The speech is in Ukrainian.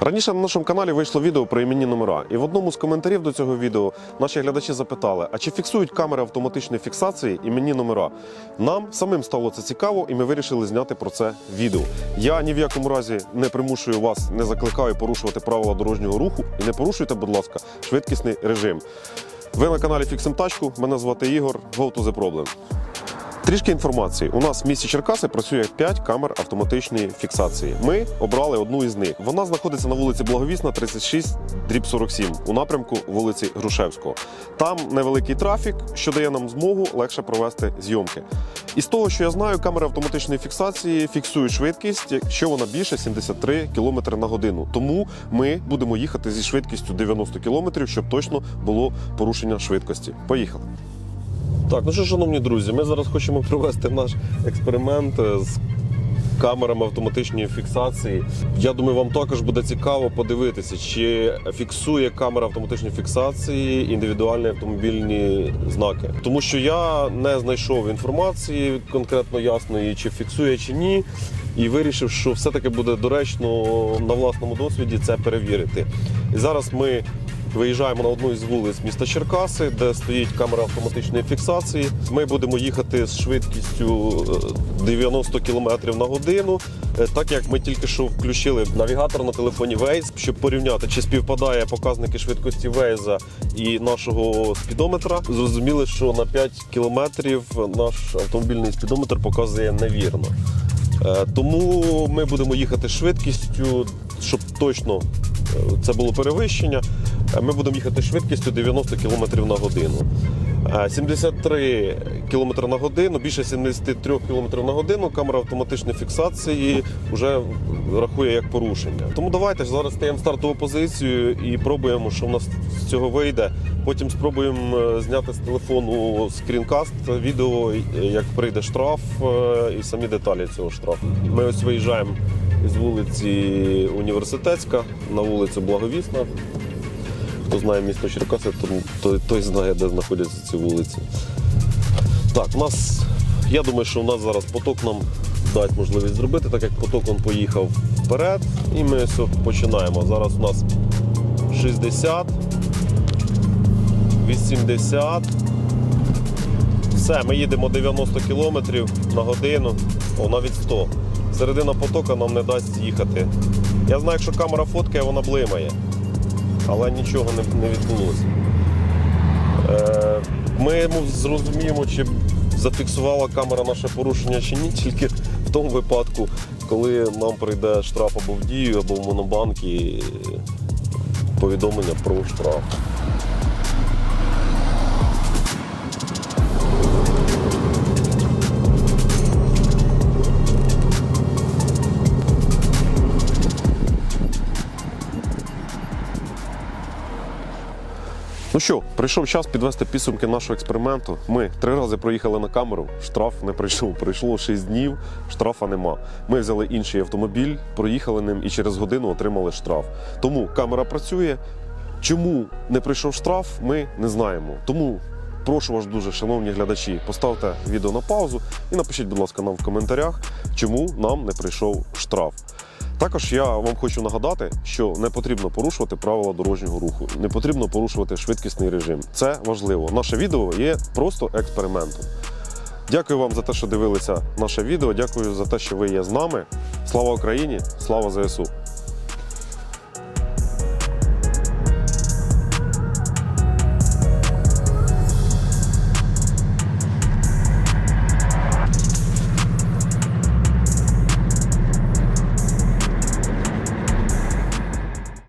Раніше на нашому каналі вийшло відео про іменні номера, і в одному з коментарів до цього відео наші глядачі запитали: а чи фіксують камери автоматичної фіксації іменні номера? Нам самим стало це цікаво, і ми вирішили зняти про це відео. Я ні в якому разі не примушую вас, не закликаю порушувати правила дорожнього руху і не порушуйте, будь ласка, швидкісний режим. Ви на каналі Фіксим Тачку. Мене звати Ігор. Go to the problem. Трішки інформації. У нас в місті Черкаси працює 5 камер автоматичної фіксації. Ми обрали одну із них. Вона знаходиться на вулиці Благовісна, 36, дріб 47, у напрямку вулиці Грушевського. Там невеликий трафік, що дає нам змогу легше провести зйомки. І з того, що я знаю, камери автоматичної фіксації фіксують швидкість, якщо вона більше 73 км на годину. Тому ми будемо їхати зі швидкістю 90 км, щоб точно було порушення швидкості. Поїхали. Так, ну що, шановні друзі, ми зараз хочемо провести наш експеримент е, з камерами автоматичної фіксації. Я думаю, вам також буде цікаво подивитися, чи фіксує камера автоматичної фіксації індивідуальні автомобільні знаки. Тому що я не знайшов інформації конкретно ясної, чи фіксує, чи ні. І вирішив, що все-таки буде доречно на власному досвіді це перевірити. І зараз ми Виїжджаємо на одну із вулиць міста Черкаси, де стоїть камера автоматичної фіксації. Ми будемо їхати з швидкістю е, 90 км на годину. Е, Так як ми тільки що включили навігатор на телефоні Waze, щоб порівняти, чи співпадає показники швидкості Waze і нашого спідометра, зрозуміли, що на 5 км наш автомобільний спідометр показує невірно. Е, Тому ми будемо їхати швидкістю, щоб точно е, це було перевищення. Е, Ми будемо їхати швидкістю 90 км на годину. Е, 73 км на годину, більше 73 км на годину камера автоматичної фіксації вже рахує як порушення. Тому давайте ж зараз стаємо стартову позицію і пробуємо, що в нас з цього вийде. Потім спробуємо е, зняти з телефону скрінкаст відео, е, як прийде штраф е, і самі деталі цього штрафу. Ми ось виїжджаємо з вулиці Університетська на вулицю Благовісна. Хто знає місто Черкаси, то- той, той знає, де знаходяться ці вулиці. Так, у нас, я думаю, що у нас зараз поток нам дасть можливість зробити, так як поток він поїхав вперед. І ми все починаємо. Зараз у нас 60, 80. Все, ми їдемо 90 км на годину, о, навіть 100. Середина потока нам не дасть їхати. Я знаю, якщо камера фоткає, вона блимає але нічого не, відбулося. Е, ми зрозуміємо, чи зафіксувала камера наше порушення чи ні, тільки в тому випадку, коли нам прийде штраф або в дію, або в монобанк і повідомлення про штраф. Ну що, прийшов час підвести підсумки нашого експерименту. Ми три рази проїхали на камеру, штраф не прийшов. Прийшло 6 днів, штрафа нема. Ми взяли інший автомобіль, проїхали ним і через годину отримали штраф. Тому камера працює. Чому не прийшов штраф, ми не знаємо. Тому прошу вас дуже, шановні глядачі, поставте відео на паузу і напишіть, будь ласка, нам в коментарях, чому нам не прийшов штраф. Також я вам хочу нагадати, що не потрібно порушувати правила дорожнього руху, не потрібно порушувати швидкісний режим. Це важливо. Наше відео є просто експериментом. Дякую вам за те, що дивилися наше відео. Дякую за те, що ви є з нами. Слава Україні! Слава ЗСУ!